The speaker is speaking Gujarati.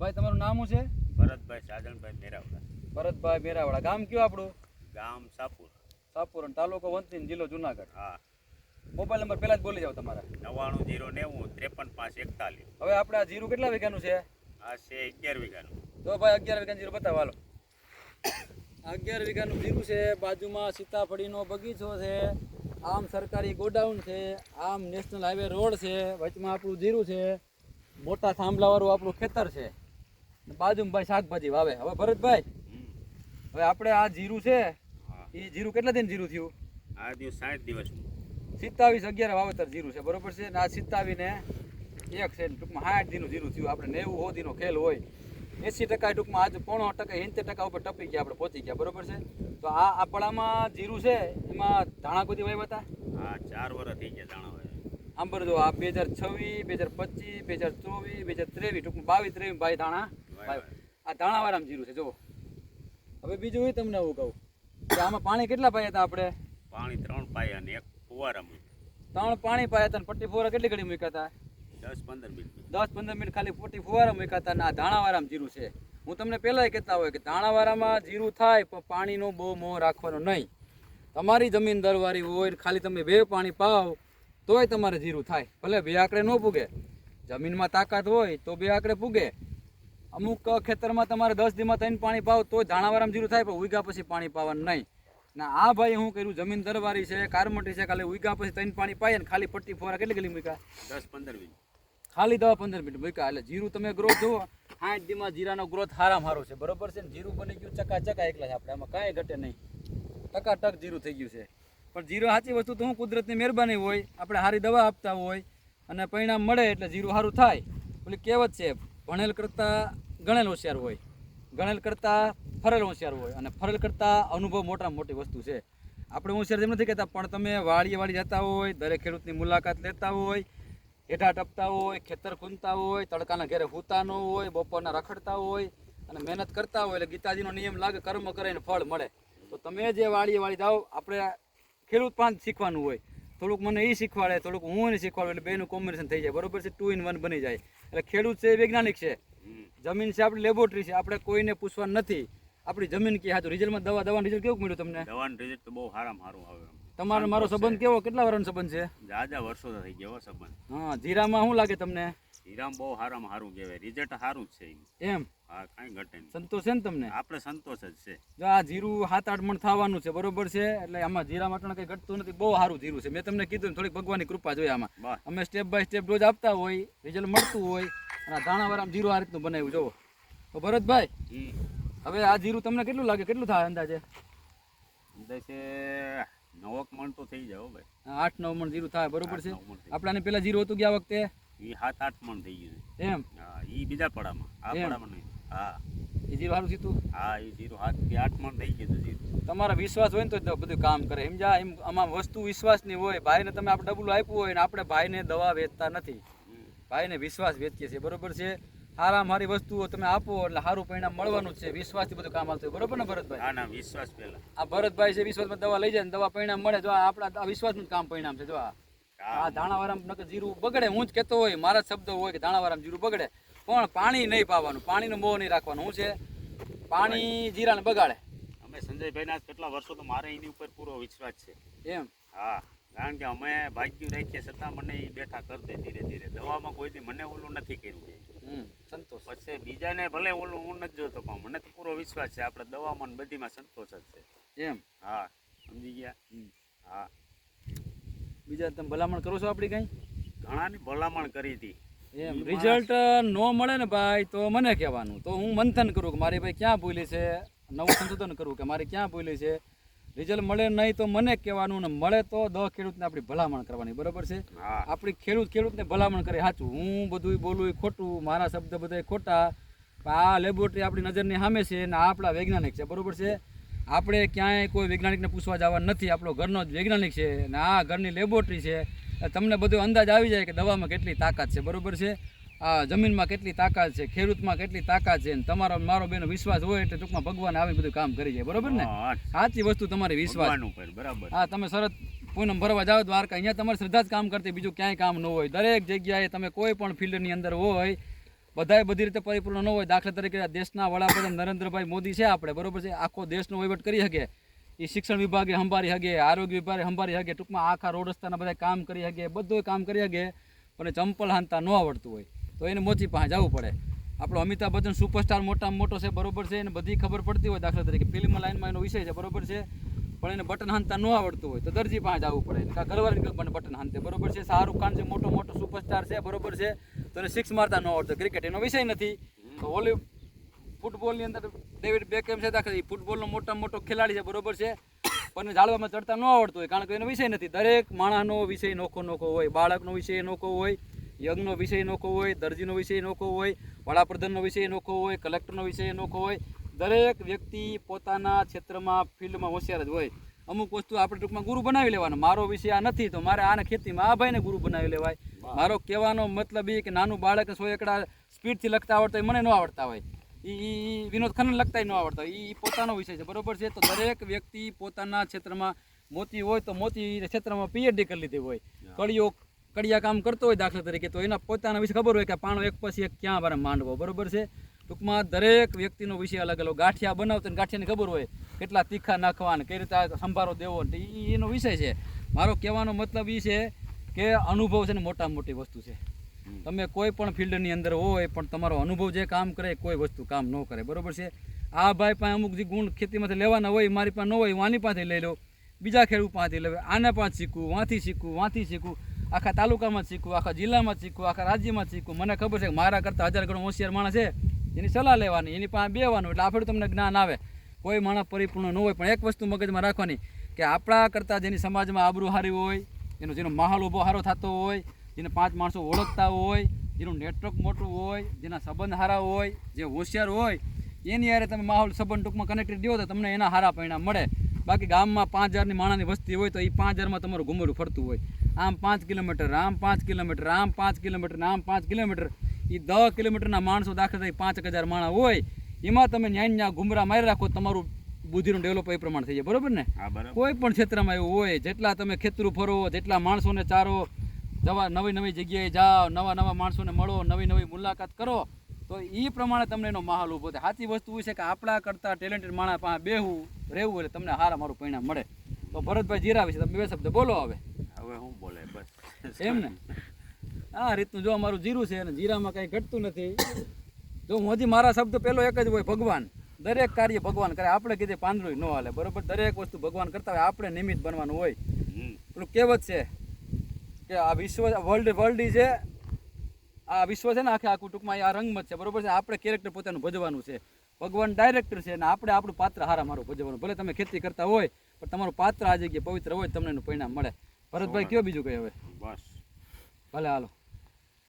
ભાઈ તમારું નામ શું છે? ભરતભાઈ સાજનભાઈ મેરાવડા. ભરતભાઈ મેરાવડા. ગામ કયું આપણું? ગામ સાપુર. સાપુર અને તાલુકો વંથલી જિલ્લો જુનાગઢ. હા. મોબાઈલ નંબર પહેલા જ બોલી જાઓ તમારા. નવ્વાણું જીરો નેવું ત્રેપન પાંચ એકતાલીસ. હવે આપણે આ જીરું કેટલા વીઘાનું છે? આ છે અગિયાર વીઘાનું. તો ભાઈ અગિયાર વીઘાનું જીરું બતાવો હાલો. અગિયાર વીઘાનું જીરું છે બાજુમાં સીતાફળીનો બગીચો છે આમ સરકારી ગોડાઉન છે આમ નેશનલ હાઈવે રોડ છે વચમાં આપણું જીરું છે મોટા થાંભલાવાળું આપણું ખેતર છે. બાજુમાં ભાઈ શાકભાજી વાવે. હવે ભરતભાઈ હવે આપણે આ જીરું છે એ જીરું કેટલા દિન જીરું થયું? આ દિવસ સાઠ દિવસ. સિત્તાવીસ અગિયાર વાવેતર જીરું છે બરોબર છે? ને આ સિત્તાવીને એક છે ટૂંકમાં સાઠ દિનનું જીરું થયું. આપણે નેવું હો દીનો ખેલ હોય. એંસી ટકા ટૂંકમાં આજ પોણો ટકા એંસી ટકા ઉપર ટપી ગયા આપણે પહોંચી ગયા બરોબર છે? તો આ આપણામાં જીરું છે એમાં ધાણા કોઈ વાવ્યા હતા? હા ચાર વર્ષ થઈ ગયા ધાણા આમ જો આ બે હજાર છવ્વીસ બે હજાર પચીસ બે હજાર ચોવીસ બે હજાર ત્રેવીસ ટૂંકમાં બાવીસ ત્રેવીસ ભાઈ ધાણા. આ ધાણાવાળામાં જીરું છે જુઓ. હવે બીજું એ તમને હું કહું કે આમાં પાણી કેટલા પાયા હતા આપણે? પાણી ત્રણ પાયા અને એક ફુવારામાં ત્રણ પાણી પાયા હતા પટ્ટી ફુવારા કેટલી ઘડી મૂક્યા હતા? દસ પંદર મિનિટ દસ પંદર મિનિટ ખાલી પોટી ફુવારા મૂક્યા હતા અને આ ધાણાવાળામાં જીરું છે. હું તમને પહેલાં કહેતા હોય કે ધાણાવાળામાં જીરું થાય પણ પાણીનો બહુ મોહ રાખવાનો નહીં. તમારી જમીન દરવારી હોય ખાલી તમે બે પાણી પાવ તોય તમારે જીરું થાય. ભલે બે આંકડે ન પૂગે. જમીનમાં તાકાત હોય તો બે આંકડે પૂગે. અમુક ખેતરમાં તમારે દસ દીમાં ત્રણ પાણી પાવ તો ધાણાવારામાં જીરું થાય પણ ઉગ્યા પછી પાણી પાવાનું નહીં. ના આ ભાઈ હું કર્યું જમીન દરવારી છે કારમટી છે ખાલી ઉગ્યા પછી ત્રણ પાણી પાય ને ખાલી પટ્ટી ફોરા કેટલી કેટલી મૂક્યા? દસ પંદર મિનિટ ખાલી દવા પંદર મિનિટ મૂક્યા. એટલે જીરું તમે ગ્રોથ જુઓ સાઠ દીમાં જીરાનો ગ્રોથ હારામ હારો છે. બરોબર છે ને? જીરું બની ગયું ચકા ચકા એકલા છે આપણે. આમાં કાંઈ ઘટે નહીં. ટકા ટક જીરું થઈ ગયું છે. પણ જીરું સાચી વસ્તુ તો હું કુદરતની મહેરબાની હોય આપણે સારી દવા આપતા હોય અને પરિણામ મળે એટલે જીરું સારું થાય. પેલી કહેવત છે ભણેલ કરતાં ગણેલ હોશિયાર હોય. ગણેલ કરતાં ફરેલ હોશિયાર હોય અને ફરેલ કરતાં અનુભવ મોટા મોટી વસ્તુ છે. આપણે હોશિયાર જેમ નથી કહેતા, પણ તમે વાડીએ વાડી જતા હોય, દરેક ખેડૂતની મુલાકાત લેતા હોય, હેઠા ટપતા હોય, ખેતર ખૂંદતા હોય, તડકાના ઘેરે હૂતા ન હોય, બપોરના રખડતા હોય અને મહેનત કરતા હોય એટલે ગીતાજીનો નિયમ લાગે, કર્મ કરે ને ફળ મળે. તો તમે જે વાળીએ વાળી જાઓ, આપણે ખેડૂત પાંચ શીખવાનું હોય. થોડુંક મને એ શીખવાડે, થોડુંક હું એને શીખવાડું, એટલે બેનું કોમ્બિનેશન થઈ જાય. બરોબર છે? ટુ ઇન વન બની જાય. એટલે ખેડૂત છે એ વૈજ્ઞાનિક છે. જમીન છે આપણી લેબોરેટરી છે. આપણે કોઈને પૂછવાનું નથી. આપણી જમીન કે હા તો રિઝલ્ટમાં દવા દવાનું રિઝલ્ટ કેવું મળ્યું તમને? દવાનું રિઝલ્ટ તો બહુ સારામાં સારું આવે તમારો મારો સંબંધ કેવો? કેટલા વર્ષનો સંબંધ છે? જાજા વર્ષો થઈ ગયા સંબંધ. હા જીરામાં શું લાગે તમને? જીરામાં બહુ સારામાં સારું કહેવાય. રિઝલ્ટ સારું જ છે. એમ? હા કાંઈ ઘટે નહીં. સંતોષ છે ને તમને? આપણે સંતોષ જ છે. જો આ જીરું સાત આઠ મણ થવાનું છે બરોબર છે? એટલે આમાં જીરા માટે કંઈ ઘટતું નથી બહુ સારું જીરું છે. મેં તમને કીધું ને થોડીક ભગવાનની કૃપા જોઈએ આમાં. અમે સ્ટેપ બાય સ્ટેપ ડોઝ આપતા હોય રિઝલ્ટ મળતું હોય અને આ જીરું આ રીતનું બનાવ્યું જોવો તો ભરતભાઈ. હવે આ જીરું તમને કેટલું લાગે? કેટલું થાય અંદાજે? અંદાજે નવક મણ તો થઈ જાય હો ભાઈ. આઠ નવ મણ જીરું થાય બરોબર છે? આપણાને પેલા જીરું હતું ગયા વખતે? એ સાત આઠ મણ થઈ ગયું એમ? હા એ બીજા પડામાં. આ પડામાં નહીં. હા. એ જીરું સારું જીતું હા એ જીરો હાથથી આઠ મણ થઈ ગયું જીરું. તમારા વિશ્વાસ હોય ને તો બધું કામ કરે. સમજા એમ આમાં વસ્તુ વિશ્વાસની હોય ભાઈને તમે આપણે ડબલું આપ્યું હોય ને આપણે ભાઈને દવા વેચતા નથી. ભાઈને વિશ્વાસ વેચીએ છીએ. બરોબર છે? હારા મારી વસ્તુઓ તમે આપો એટલે સારું પરિણામ મળવાનું છે છે. વિશ્વાસથી બધું કામ આવતું બરોબર ને ભરતભાઈ? હા ના વિશ્વાસ પેલા આ ભરતભાઈ છે વિશ્વાસમાં દવા લઈ જાય ને દવા પરિણામ મળે. જો આપણા વિશ્વાસનું કામ પરિણામ છે. જો આ. ધાણાવાળામાં જીરું બગડે. હું જ કહેતો હોય મારા જ શબ્દો હોય કે ધાણાવાળામાં જીરું બગડે. પણ પાણી નહીં પાવાનું પાણીનો મોહ નહીં રાખવાનો. શું છે? પાણી જીરાને બગાડે. અમે સંજયભાઈના કેટલા વર્ષો તો મારે એની ઉપર પૂરો વિશ્વાસ છે. એમ? હા કારણ કે અમે ભાગ્યું રાખીએ છતાં મને એ બેઠા કરી દે ધીરે ધીરે. દવામાં કોઈ દી મને ઓલું નથી કર્યું સંતોષ. પછી બીજાને ભલે ઓલું હું નથી જોતો પણ મને તો પૂરો વિશ્વાસ છે. આપણે દવામાં બધીમાં સંતોષ જ છે. એમ? હા સમજી ગયા. હા. બીજા તમે ભલામણ કરો છો આપણી કંઈ? ઘણાની ભલામણ કરી હતી. એમ રિઝલ્ટ નો મળે ને ભાઈ તો મને કહેવાનું. તો હું મંથન કરું કે મારી ભાઈ ક્યાં ભૂલી છે? નવું સંશોધન કરું કે મારે ક્યાં ભૂલી છે? રિઝલ્ટ મળે નહીં તો મને કહેવાનું ને મળે તો દસ ખેડૂતને આપણી ભલામણ કરવાની બરાબર છે? આપણી ખેડૂત ખેડૂતને ભલામણ કરે સાચું હું બધું બોલું એ ખોટું મારા શબ્દ બધા ખોટા. આ લેબોરેટરી આપણી નજરની સામે છે ને આ આપણા વૈજ્ઞાનિક છે બરોબર છે? આપણે ક્યાંય કોઈ વૈજ્ઞાનિકને પૂછવા જવા નથી આપણો ઘરનો જ વૈજ્ઞાનિક છે ને આ ઘરની લેબોરેટરી છે. તમને બધો અંદાજ આવી જાય કે દવામાં કેટલી તાકાત છે બરોબર છે? આ જમીનમાં કેટલી તાકાત છે ખેડૂતમાં કેટલી તાકાત છે તમારો મારો બેનો વિશ્વાસ હોય એટલે ટૂંકમાં ભગવાન આવી બધું કામ કરી જાય બરોબર ને? સાચી વસ્તુ તમારી વિશ્વાસ. બરાબર. હા તમે શરત પૂનમ ભરવા જાઓ દ્વારકા અહીંયા તમારી શ્રદ્ધા જ કામ કરતી બીજું ક્યાંય કામ ન હોય. દરેક જગ્યાએ તમે કોઈ પણ ફિલ્ડની અંદર હોય બધાય બધી રીતે પરિપૂર્ણ ન હોય. દાખલા તરીકે દેશના વડાપ્રધાન નરેન્દ્રભાઈ મોદી છે આપણે બરોબર છે? આખો દેશનો વહીવટ કરી શકે. એ શિક્ષણ વિભાગે સંભાળી શકે આરોગ્ય વિભાગે સંભાળી શકે ટૂંકમાં આખા રોડ રસ્તાના બધા કામ કરી શકે બધું કામ કરી શકે પણ ચંપલ હાંતા ન આવડતું હોય. તો એને મોચી પાસે જવું પડે. આપણો અમિતાભ બચ્ચન સુપરસ્ટાર મોટામાં મોટો છે, બરોબર છે, એને બધી ખબર પડતી હોય દાખલા તરીકે. ફિલ્મ લાઇનમાં એનો વિષય છે, બરોબર છે, પણ એને બટન હાંતા ન આવડતું હોય, તો દરજી પાસે જવું પડે. કાં ઘરવાળી પણ બટન હાંતે બરોબર છે. શાહરૂખ ખાન છે મોટો મોટો સુપરસ્ટાર છે, બરોબર છે, તો એને સિક્સ મારતા ન આવડતો. ક્રિકેટ એનો વિષય નથી. તો ઓલી ફૂટબોલની અંદર ડેવિડ બેકેમ છે દાખલા એ ફૂટબોલનો મોટા મોટો ખેલાડી છે બરોબર છે. પણ જાળવામાં ઝાડવામાં ચડતા ન આવડતું હોય કારણ કે એનો વિષય નથી. દરેક માણસનો વિષય નોખો નોખો હોય બાળકનો વિષય નોખો હોય યજ્ઞનો વિષય નોખો હોય દરજીનો વિષય નોખો હોય વડાપ્રધાનનો વિષય નોખો હોય કલેક્ટરનો વિષય નોખો હોય. દરેક વ્યક્તિ પોતાના ક્ષેત્રમાં ફિલ્ડમાં હોશિયાર જ હોય. અમુક વસ્તુ આપણે ટૂંકમાં ગુરુ બનાવી લેવાનો. મારો વિષય આ નથી તો મારે આને ખેતીમાં આ ભાઈને ગુરુ બનાવી લેવાય. મારો કહેવાનો મતલબ એ કે નાનું બાળક સો એકડા સ્પીડથી લખતા આવડતા હોય મને ન આવડતા હોય. ઈ વિનોદ ખન્ના લખતા ન આવડતા એ ઈ પોતાનો વિષય છે બરોબર છે? તો દરેક વ્યક્તિ પોતાના ક્ષેત્રમાં મોતી હોય તો મોતી ક્ષેત્રમાં પીએચડી કરી લીધી હોય. કડીઓ કડિયા કામ કરતો હોય દાખલા તરીકે તો એના પોતાના વિશે ખબર હોય કે પાણો એક પછી એક ક્યાં વારે માંડવો બરોબર છે? ટૂંકમાં દરેક વ્યક્તિનો વિષય અલગ અલગ ગાંઠિયા બનાવતો ને ગાંઠિયાની ખબર હોય કેટલા તીખા નાખવાને કઈ રીતે સંભારો દેવો એનો વિષય છે. મારો કહેવાનો મતલબ એ છે કે અનુભવ છે ને મોટા મોટી વસ્તુ છે. તમે કોઈ પણ ફિલ્ડની અંદર હોય પણ તમારો અનુભવ જે કામ કરે કોઈ વસ્તુ કામ ન કરે. બરોબર છે? આ ભાઈ પાસે અમુક જે ગુણ ખેતીમાંથી લેવાના હોય, મારી પાસે ન હોય, હું આની પાસેથી લઈ લઉં. બીજા ખેડૂત પાસેથી લેવે આના પાસે શીખવું, વાંથી શીખવું વાંથી શીખવું. આખા તાલુકામાં શીખવું, આખા જિલ્લામાં શીખવું, આખા રાજ્યમાં શીખવું. મને ખબર છે કે મારા કરતાં હજાર ગણો હોશિયાર માણસ છે. એની સલાહ લેવાની, એની પાસે બેવાનું એટલે આપણે તમને જ્ઞાન આવે. કોઈ માણસ પરિપૂર્ણ ન હોય, પણ એક વસ્તુ મગજમાં રાખવાની કે આપણા કરતાં જેની સમાજમાં આબરૂ સારી હોય, એનો જેનો માહોલ ઊભો સારો થતો હોય જેને પાંચ માણસો ઓળખતા હોય જેનું નેટવર્ક મોટું હોય જેના સંબંધ હારા હોય જે હોશિયાર હોય એની યારે તમે માહોલ સંબંધ ટૂંકમાં કનેક્ટેડ દો તો તમને એના હારા પરિણામ મળે. બાકી ગામમાં પાંચ હજારની માણસની વસ્તી હોય તો એ પાંચ હજારમાં તમારું ઘુમરું ફરતું હોય. આમ પાંચ કિલોમીટર આમ પાંચ કિલોમીટર આમ પાંચ કિલોમીટર આમ પાંચ કિલોમીટર. એ દસ કિલોમીટરના માણસો દાખલ થઈ પાંચ હજાર માણસ હોય એમાં તમે ન્યાય ન્યા ઘુમરા મારી રાખો તમારું બુદ્ધિનું ડેવલપ એ પ્રમાણે થઈ જાય. બરોબર ને? કોઈ પણ ક્ષેત્રમાં એવું હોય જેટલા તમે ખેતરું ફરો જેટલા માણસોને ચારો જવા નવી નવી જગ્યાએ જાઓ નવા નવા માણસોને મળો નવી નવી મુલાકાત કરો તો એ પ્રમાણે તમને એનો માહોલ ઊભો થાય. સાચી વસ્તુ છે કે આપણા કરતાં ટેલેન્ટેડ માણસ પાસે બેહવું રહેવું એટલે તમને સારા મારું પરિણામ મળે. તો ભરતભાઈ જીરા વિશે તમે બે શબ્દ બોલો હવે. હવે હું બોલે બસ. એમ ને? આ રીતનું જો અમારું જીરું છે અને જીરામાં કંઈ ઘટતું નથી. જો હું હજી મારા શબ્દ પહેલો એક જ હોય ભગવાન. દરેક કાર્ય ભગવાન કરે. આપણે કીધે પાંદડું ન હાલે. બરોબર? દરેક વસ્તુ ભગવાન કરતા હોય. આપણે નિમિત્ત બનવાનું હોય. પેલું કહેવત છે કે આ વિશ્વ વર્લ્ડ વર્લ્ડ છે. આ વિશ્વ છે ને આખે આખું ટૂંકમાં આ રંગમત છે બરોબર છે? આપણે કેરેક્ટર પોતાનું ભજવાનું છે. ભગવાન ડાયરેક્ટર છે અને આપણે આપણું પાત્ર હારા મારું ભજવાનું ભલે તમે ખેતી કરતા હોય પણ તમારું પાત્ર આ જગ્યાએ પવિત્ર હોય તમને એનું પરિણામ મળે. ભરતભાઈ કયો બીજું કઈ હવે? બસ. ભલે હાલો.